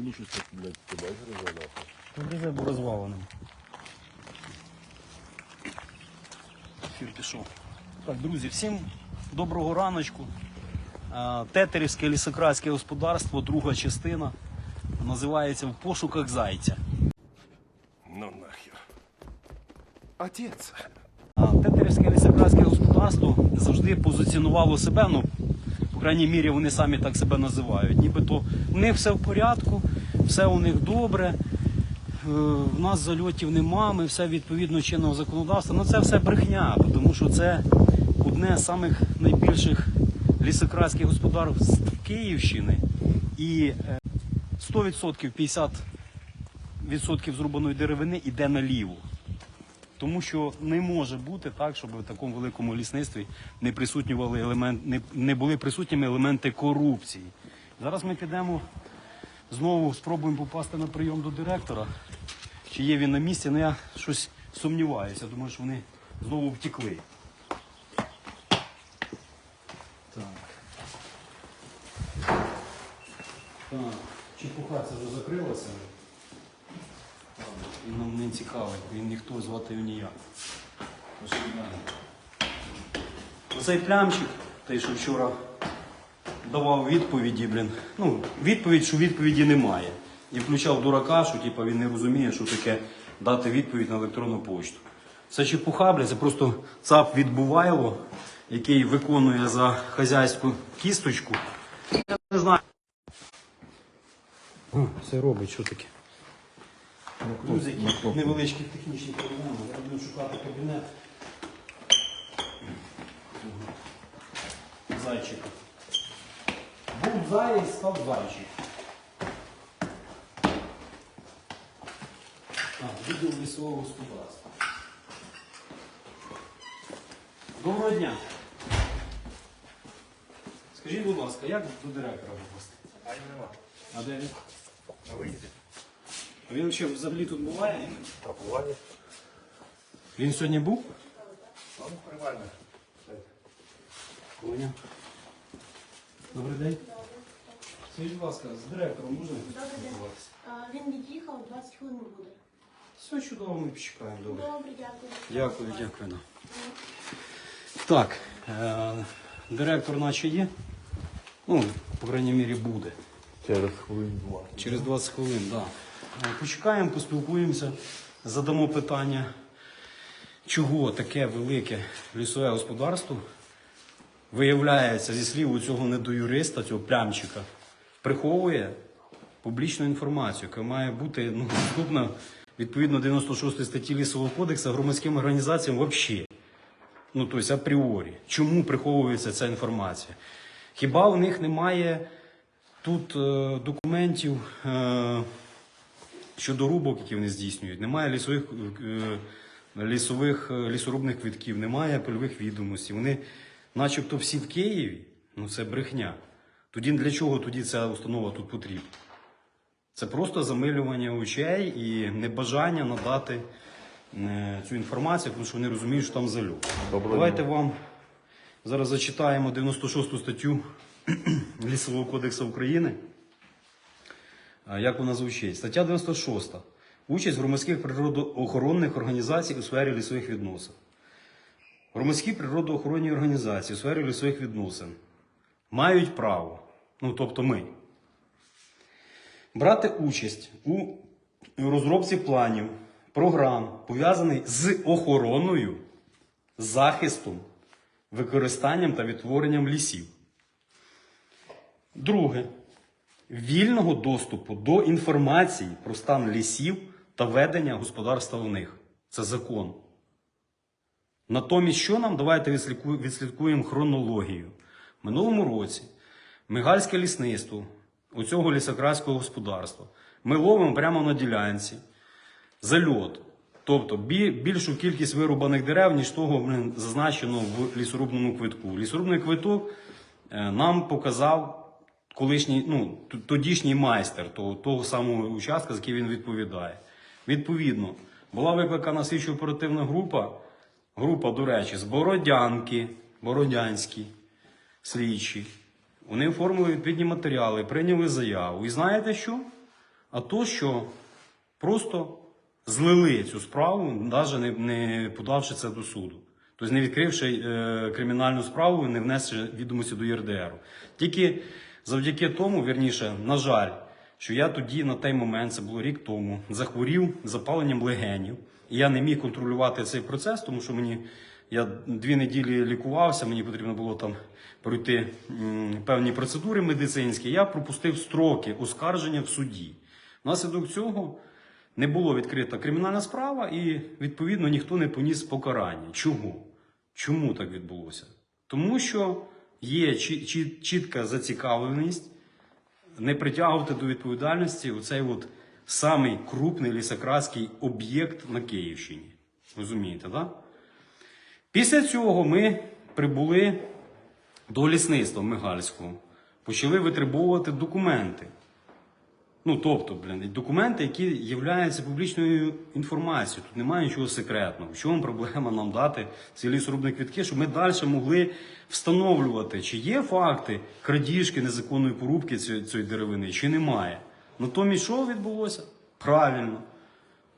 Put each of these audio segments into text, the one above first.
Резину щось так, блядь, ти бачиш резину? Обрізай був розваленим. Ефір пішов. Так, друзі, всім доброго раночку. Е, Тетерівське лісократське господарство, друга частина. Називається В пошуках зайця. Ну нахер. Отець. А Тетерівське лісократське господарство завжди позиціонувало себе, ну, по крайній мірі, вони самі так себе називають. Нібито в них все в порядку, все у них добре. е, В нас зальотів нема, ми все відповідно чинного законодавства. Ну це все брехня, тому що це одне з самих найбільших лісократських господарств Київщини. І е, 100% 50% зрубаної деревини йде наліво. Тому що не може бути так, щоб в такому великому лісництві не присутнювали елемент, не, не були присутніми елементи корупції. Зараз ми підемо знову спробуємо попасти на прийом до директора. Чи є він на місці, але я щось сумніваюся. Думаю, що вони знову втекли. Так. Так. Чепуха це вже закрилася. Він нам не цікавий, він ніхто звати його ніяк. Оцей плямчик, той, що вчора давав відповіді, блін. Ну, відповідь, що відповіді немає. І включав дурака, що типу, він не розуміє, що таке дати відповідь на електронну пошту. Це чепуха, блін, це просто ЦАП відбувайло, який виконує за хазяйську кісточку. Я не знаю. О, це робить, що таке? Друзі, які невеличкі технічні проблеми. Зараз будемо шукати кабінет. Зайчика. Був заєць, став зайчик. Відділ лісового господарства. Доброго дня. Скажіть, будь ласка, як до директора попасти? А нема. А де він? На виїзді. А він ще взагалі тут буває? Та буває. Він сьогодні був? Там приймальне. Коня. Добрий день. Скажіть, будь ласка, з директором можна поспілкуватися? А, Він від'їхав, 20 хвилин буде. Все чудово, ми почекаємо. Добре. Добре, дякую. Дякую, дякую. да. Так, е- директор наче є. Ну, по крайній мірі, буде. Через хвилин два. Через 20 хвилин, так. Да. Е, Почекаємо, поспілкуємося, задамо питання, чого таке велике лісове господарство виявляється зі слів цього недоюриста, цього плямчика, приховує публічну інформацію, яка має бути ну, доступна відповідно 96 статті Лісового кодексу громадським організаціям взагалі. Ну, тобто апріорі. Чому приховується ця інформація? Хіба у них немає тут е, документів е, щодо рубок, які вони здійснюють? Немає лісових, е, лісових е, лісорубних квитків, немає польових відомостей. Вони, начебто, всі в Києві. Ну це брехня. Тоді для чого тоді ця установа тут потрібна? Це просто замилювання очей і небажання надати е, цю інформацію, тому що вони розуміють, що там. Доброго Давайте дня. вам зараз зачитаємо 96 статтю Лісового кодексу України. Як вона звучить? Стаття 96. Участь громадських природоохоронних організацій у сфері лісових відносин. Громадські природоохоронні організації у сфері лісових відносин мають право, ну тобто ми, брати участь у розробці планів, програм, пов'язаних з охороною, захистом, використанням та відтворенням лісів. Друге. Вільного доступу до інформації про стан лісів та ведення господарства в них. Це закон. Натомість, що нам? Давайте відслідкуємо хронологію. Минулому році Мигальське лісництво у цього лісократського господарства ми ловимо прямо на ділянці зальот. Тобто більшу кількість вирубаних дерев, ніж того зазначено в лісорубному квитку. Лісорубний квиток е, нам показав колишній, ну, тодішній майстер того, того самого участка, за який він відповідає. Відповідно, була викликана слідчо оперативна група, група, до речі, з Бородянки, Бородянські слідчі. Вони оформили відповідні матеріали, прийняли заяву. І знаєте що? а то, що просто злили цю справу, навіть не, подавши це до суду. Тобто не відкривши е, кримінальну справу, не внесши відомості до ЄРДР. Тільки завдяки тому, вірніше, на жаль, що я тоді на той момент, це було рік тому, захворів запаленням легенів. Я не міг контролювати цей процес, тому що мені я дві неділі лікувався, мені потрібно було там пройти певні процедури медицинські. Я пропустив строки оскарження в суді. Внаслідок цього не було відкрита кримінальна справа, і відповідно ніхто не поніс покарання. Чого? Чому так відбулося? Тому що є чі- чі- чітка зацікавленість не притягувати до відповідальності оцей от самий крупний лісократський об'єкт на Київщині. Розумієте, так? Да? Після цього ми прибули до лісництва Мигальського, почали витребовувати документи. Ну, тобто, блін, документи, які являються публічною інформацією. Тут немає нічого секретного. В чому проблема нам дати ці лісорубні квітки, щоб ми далі могли встановлювати, чи є факти крадіжки незаконної порубки цієї деревини, чи немає. Натомість, що відбулося? Правильно.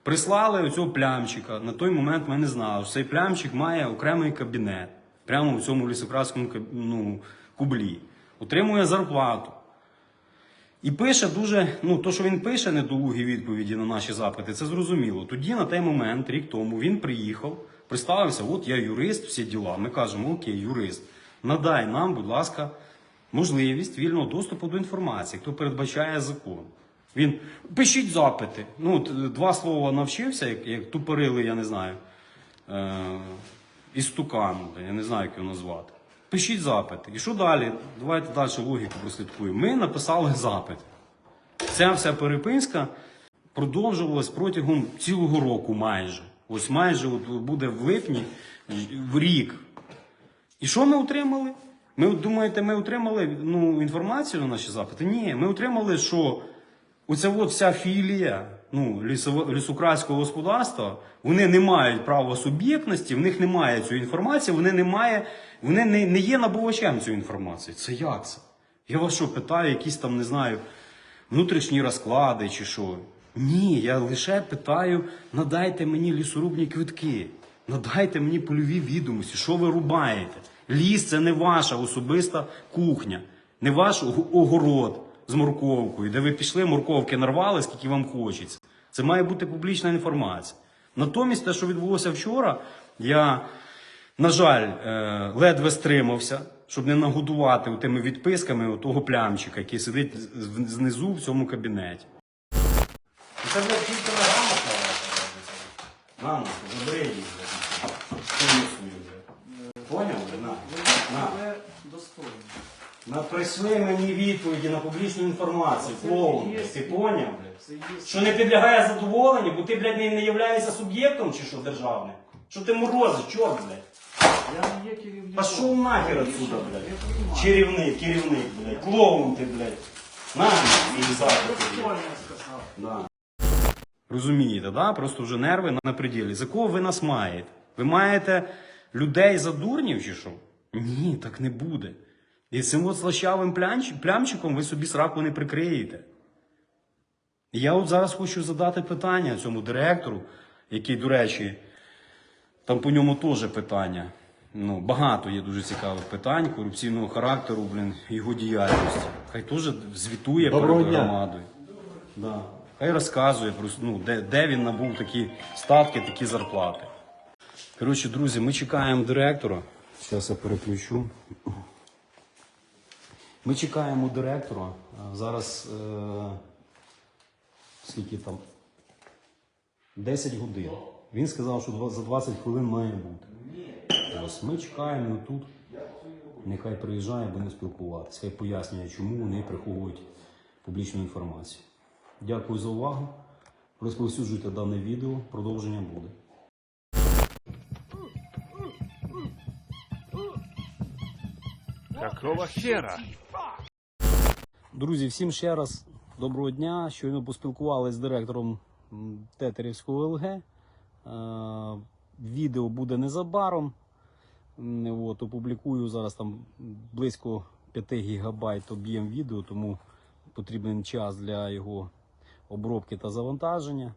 Прислали оцього плямчика. На той момент ми не знали, що цей плямчик має окремий кабінет прямо в цьому лісократському каб- ну, кублі. Отримує зарплату. І пише дуже, ну то, що він пише недолугі відповіді на наші запити, це зрозуміло. Тоді, на той момент, рік тому, він приїхав, представився, от я юрист, всі діла. Ми кажемо, окей, юрист, надай нам, будь ласка, можливість вільного доступу до інформації, хто передбачає закон. Він пишіть запити. Ну, два слова навчився, як, як тупорили, я не знаю. Е, істукан, я не знаю, як його назвати. Пишіть запити. І що далі? Давайте далі логіку прослідкуємо. Ми написали запит. Ця вся переписка продовжувалась протягом цілого року майже. Ось майже от буде в липні в рік. І що ми отримали? Ми думаєте, ми отримали ну, інформацію на наші запити? Ні, ми отримали, що оця от вся філія ну, лісово- господарства, вони не мають права суб'єктності, в них немає цієї інформації, вони немає, вони не, не є набувачем цієї інформації. Це як це? Я вас що питаю, якісь там, не знаю, внутрішні розклади чи що. Ні, я лише питаю, надайте мені лісорубні квитки, надайте мені польові відомості, що ви рубаєте. Ліс це не ваша особиста кухня, не ваш огород з морковкою, де ви пішли, морковки нарвали, скільки вам хочеться. Це має бути публічна інформація. Натомість, те, що відбулося вчора, я, на жаль, е, ледве стримався, щоб не нагодувати тими відписками того плямчика, який сидить знизу в цьому кабінеті. Це вже тільки на грамотно. Мама, забери її. Поняв? На. На. На прийшли мені відповіді на публічну інформацію. Клоун, ти поняв? блядь? Що не підлягає задоволенню, бо ти, блядь, не, не являєшся суб'єктом чи що державним? Що ти морозиш, чорт, блядь? Я не є керівником. Пошел нахер отсюда, блядь. Керівник, керівник, блядь. Клоун ти, блядь. На, і запити. Да. Розумієте, да? просто вже нерви на- на пределі. За кого ви нас маєте? Ви маєте людей за дурнів чи що? Ні, так не буде. І цим от слащавим плямчиком ви собі сраку не прикриєте. І Я от зараз хочу задати питання цьому директору, який, до речі, там по ньому теж питання. Ну, багато є дуже цікавих питань корупційного характеру, блін, його діяльності. Хай теж звітує Доброго перед громадою. Да. Хай розказує, про, ну, де, де він набув такі статки, такі зарплати. Коротше, друзі, ми чекаємо директора. Зараз я переключу. Ми чекаємо директора. Зараз е, скільки там? 10 годин. Він сказав, що за 20 хвилин має бути. Ось ми чекаємо тут. Нехай приїжджає, будемо спілкуватися. Хай пояснює, чому вони приховують публічну інформацію. Дякую за увагу. Розповсюджуйте дане відео. Продовження буде. Какого хера? Друзі, всім ще раз доброго дня. Щойно поспілкувалися з директором Тетерівського ЛГ. Е, Відео буде незабаром. От, опублікую зараз там близько 5 гігабайт об'єм відео, тому потрібен час для його обробки та завантаження.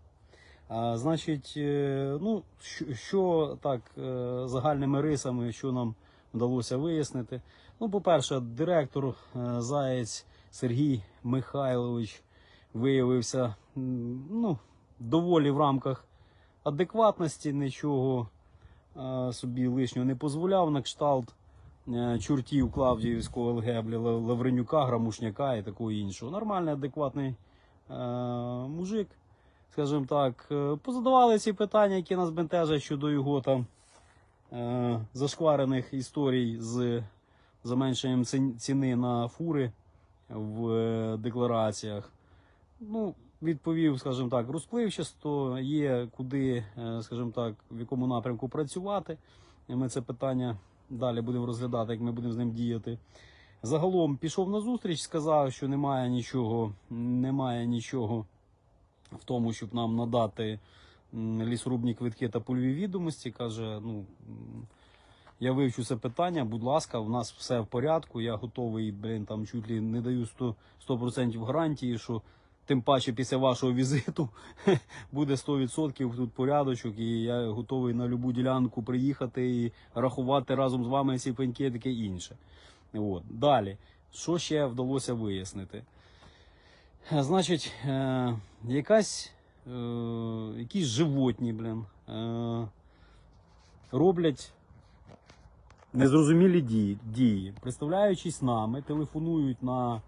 А, значить, е, ну, що, що так, е, загальними рисами, що нам вдалося вияснити. Ну, по-перше, директор Заєць Сергій Михайлович виявився ну, доволі в рамках адекватності, нічого е, собі лишнього не дозволяв на кшталт е, чортів Клавдіївського Лгебля, Лавренюка, Грамушняка і такого іншого. Нормальний, адекватний е, мужик, скажімо так. Позадавали ці питання, які нас бентежать щодо його там зашкварених історій з заменшенням ціни на фури в е, деклараціях. Ну, відповів, скажімо так, розпливчасто, є куди, е, скажімо так, в якому напрямку працювати. Ми це питання далі будемо розглядати, як ми будемо з ним діяти. Загалом пішов на зустріч, сказав, що немає нічого, немає нічого в тому, щоб нам надати лісорубні квитки та польові відомості. Каже, ну. Я вивчу це питання, будь ласка, у нас все в порядку. Я готовий, блін, там чуть ли не даю 100%, 100% гарантії, що тим паче після вашого візиту буде 100% тут порядочок, і я готовий на любу ділянку приїхати і рахувати разом з вами ці пеньки таке інше. От. Далі, що ще вдалося вияснити? Значить, е, якась, е, якісь животні, блін, е, роблять незрозумілі дії, дії, представляючись нами, телефонують на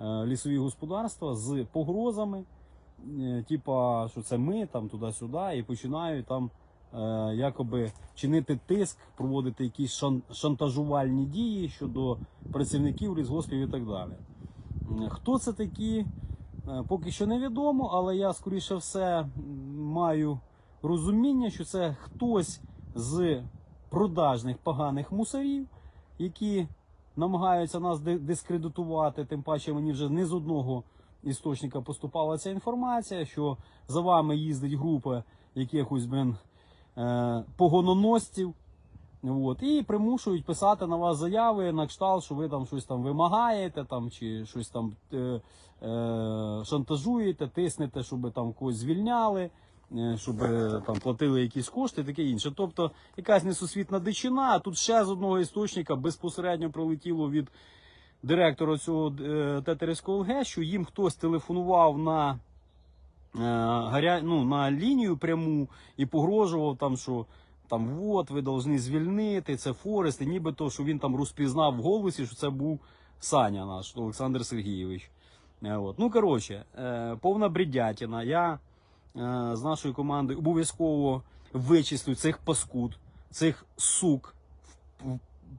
е, лісові господарства з погрозами, е, типа, що це ми там туди-сюди, і починають там е, якоби чинити тиск, проводити якісь шан- шантажувальні дії щодо працівників лісгоспів і так далі. Хто це такі? Поки що невідомо, але я скоріше все маю розуміння, що це хтось з продажних поганих мусорів, які намагаються нас дискредитувати. Тим паче мені вже не з одного істочника поступала ця інформація, що за вами їздить група якихось блин, е, погононосців. От, і примушують писати на вас заяви на кшталт, що ви там щось там вимагаєте, там, чи щось там е, е, шантажуєте, тиснете, щоб там когось звільняли, щоб е, там платили якісь кошти, таке інше. Тобто якась несусвітна дичина, а тут ще з одного істочника безпосередньо пролетіло від директора цього е, Тетерівського ЛГ, що їм хтось телефонував на, е, ну, на лінію пряму і погрожував там, що там от ви повинні звільнити, це Форест, і нібито, що він там розпізнав в голосі, що це був Саня наш, Олександр Сергійович. Е, От. Ну, коротше, е, повна бредятіна. Я е, з нашою командою обов'язково вичислю цих паскуд, цих сук,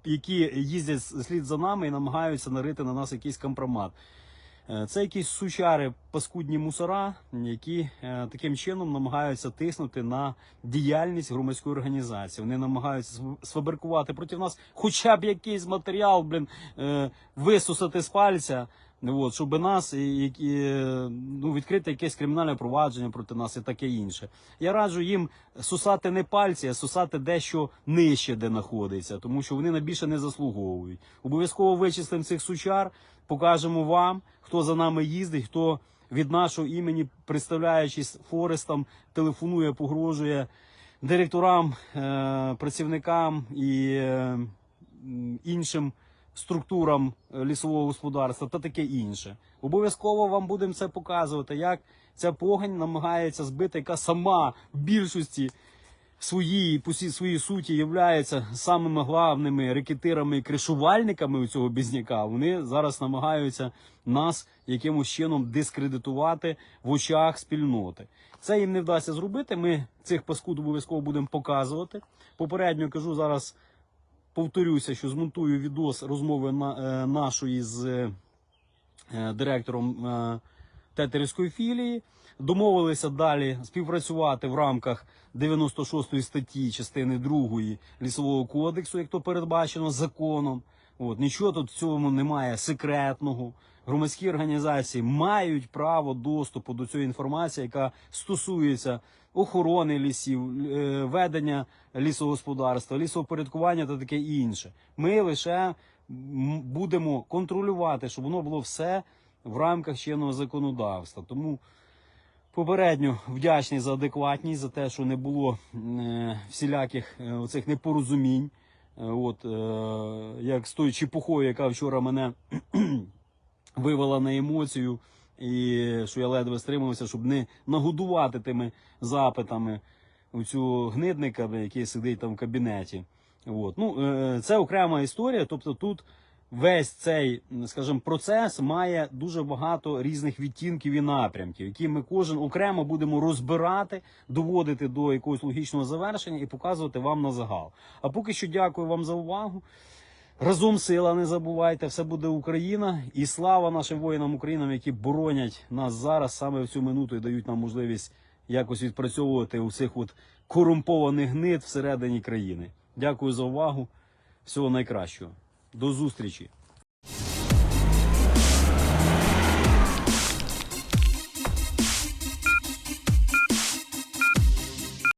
які їздять слід за нами і намагаються нарити на нас якийсь компромат. Е, Це якісь сучари, паскудні мусора, які е, таким чином намагаються тиснути на діяльність громадської організації. Вони намагаються сфабрикувати проти нас хоча б якийсь матеріал, блін, е, висусати з пальця. Ну, От, щоб нас які, ну, відкрити якесь кримінальне провадження проти нас і таке інше. Я раджу їм сусати не пальці, а сусати дещо нижче, де знаходиться, тому що вони на більше не заслуговують. Обов'язково вичислимо цих сучар, покажемо вам, хто за нами їздить, хто від нашого імені, представляючись Форестом, телефонує, погрожує директорам, е, працівникам і е, іншим структурам е, лісового господарства та таке інше. Обов'язково вам будемо це показувати, як ця погань намагається збити, яка сама в більшості своїй по своїй суті являються самими главними рекетирами і кришувальниками у цього бізняка. Вони зараз намагаються нас якимось чином дискредитувати в очах спільноти. Це їм не вдасться зробити. Ми цих паскуд обов'язково будемо показувати. Попередньо кажу зараз. Повторюся, що змонтую відос розмови на, е, нашої з е, директором е, Тетерівської філії. Домовилися далі співпрацювати в рамках 96 статті частини 2 лісового кодексу, як то передбачено законом. От нічого тут в цьому немає секретного. Громадські організації мають право доступу до цієї інформації, яка стосується охорони лісів, е, ведення лісогосподарства, лісопорядкування та таке інше. Ми лише будемо контролювати, щоб воно було все в рамках чинного законодавства. Тому Попередньо вдячний за адекватність, за те, що не було е, всіляких е, оцих непорозумінь. Е, От, як з тою чепухою, яка вчора мене вивела на емоцію, і що я ледве стримався, щоб не нагодувати тими запитами у цю гнидника, який сидить там в кабінеті. От. Ну, е, це окрема історія. Тобто тут весь цей, скажімо, процес має дуже багато різних відтінків і напрямків, які ми кожен окремо будемо розбирати, доводити до якогось логічного завершення і показувати вам на загал. А поки що дякую вам за увагу. Разом сила, не забувайте, все буде Україна і слава нашим воїнам Українам, які боронять нас зараз саме в цю минуту і дають нам можливість якось відпрацьовувати у цих от корумпованих гнид всередині країни. Дякую за увагу. Всього найкращого. До зустрічі.